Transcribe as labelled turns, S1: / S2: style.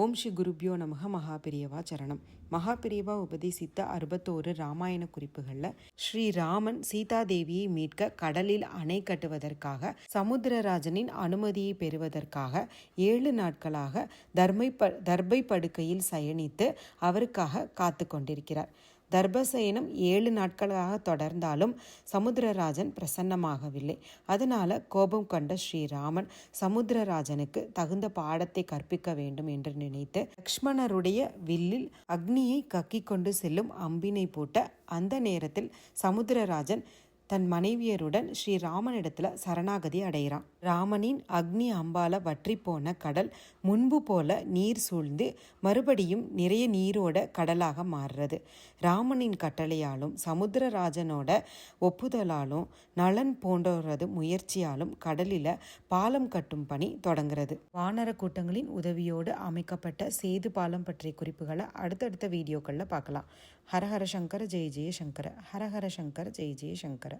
S1: ஓம் ஸ்ரீ குருப்யோ நமக மகாபிரியவா சரணம். மகாபிரியவா உபதேசித்த அறுபத்தோரு ராமாயண குறிப்புகளில் ஸ்ரீராமன் சீதாதேவியை மீட்க கடலில் அணை கட்டுவதற்காக சமுத்திரராஜனின் அனுமதியை பெறுவதற்காக ஏழு நாட்களாக தர்மை ப தர்பை படுக்கையில் சயனித்து அவருக்காக காத்து கொண்டிருக்கிறார். தர்பசயனம் ஏழு நாட்களாக தொடர்ந்தாலும் சமுத்திரராஜன் பிரசன்னமாகவில்லை. அதனால கோபம் கொண்ட ஸ்ரீராமன் சமுத்திரராஜனுக்கு தகுந்த பாடத்தை கற்பிக்க வேண்டும் என்று நினைத்து லக்ஷ்மணருடைய வில்லில் அக்னியை கக்கிக் கொண்டு செல்லும் அம்பினை போட்ட அந்த நேரத்தில் சமுத்திரராஜன் தன் மனைவியருடன் ஸ்ரீராமனிடத்தில் சரணாகதி அடைகிறான். ராமனின் அக்னி அம்பால வற்றி போன கடல் முன்பு போல நீர் சூழ்ந்து மறுபடியும் நிறைய நீரோட கடலாக மாறுறது. ராமனின் கட்டளையாலும் சமுத்திரராஜனோட ஒப்புதலாலும் நலன் போன்றவரது முயற்சியாலும் கடலில் பாலம் கட்டும் பணி தொடங்குறது. வானர கூட்டங்களின் உதவியோடு அமைக்கப்பட்ட சேது பாலம் பற்றிய குறிப்புகளை அடுத்தடுத்த வீடியோக்களில் பார்க்கலாம். ஹரஹர சங்கர ஜெய ஜெய சங்கர. ஹரஹர சங்கர ஜெய ஜெய சங்கர.